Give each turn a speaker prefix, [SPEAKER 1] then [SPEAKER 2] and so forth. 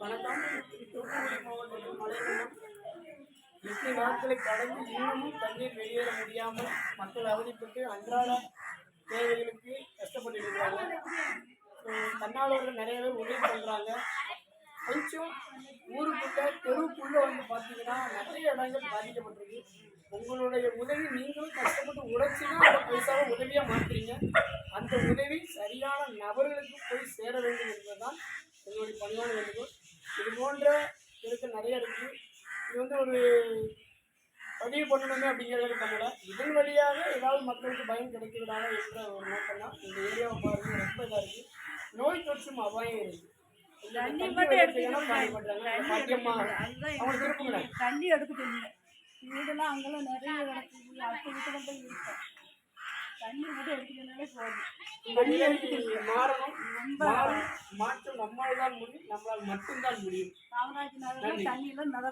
[SPEAKER 1] வணக்கம் தூத்துக்குடி மாவட்டத்தில் மழை வெள்ளம் எட்டு நாட்களை கடந்து இன்னமும் தண்ணீர் வெளியேற முடியாமல் மக்கள் அவதிப்பட்டு அன்றாட தேவைகளுக்கு கஷ்டப்பட்டு இருக்கிறாங்க ஸோ நிறைய பேர் உதவி பண்ணுறாங்க கொஞ்சம் ஊருக்குள்ள தெருவுக்குள்ளே வந்து பார்த்தீங்கன்னா நிறைய இடங்கள் பாதிக்கப்பட்டிருக்கு. உங்களுடைய உதவி நீங்களும் கஷ்டப்பட்டு உழைச்சி அதை அந்த பைசாவை உதவியாக மாற்றுறீங்க அந்த உதவி சரியான நபர்களுக்கு போய் சேர வேண்டும் என்பதுதான் எங்களுடைய பணியான வேண்டுகோள். இது போன்ற இருக்கு நிறைய இருக்கு. இது வந்து ஒரு பதிவு பண்ணணுமே அப்படிங்கிறது பண்ணல இதன் வழியாக ஏதாவது மக்களுக்கு பயம் கிடைக்கிறதாக என்ற ஒரு நோக்கம் தான் இந்த ஏரியாவை பாருங்க. ரொம்ப இதாக இருக்கு. நோய் தொற்றும் அபாயம் இருக்கு. இந்த
[SPEAKER 2] தண்ணி மட்டும் எடுத்துக்கணும். தண்ணி எடுக்க தெரியல வீடெல்லாம் அங்கெல்லாம் நிறைய கிடக்கு அடுத்த வீட்டில் போய் இருக்கோம் தண்ணி மட்டும் எடுத்துக்கனாலே போதும்.
[SPEAKER 1] மாறணும். நம்மால் தான் முடியும். நம்மளால் மட்டும்தான் முடியும்.
[SPEAKER 2] காமராஜ் நகரில் தண்ணியெல்லாம் நல்லா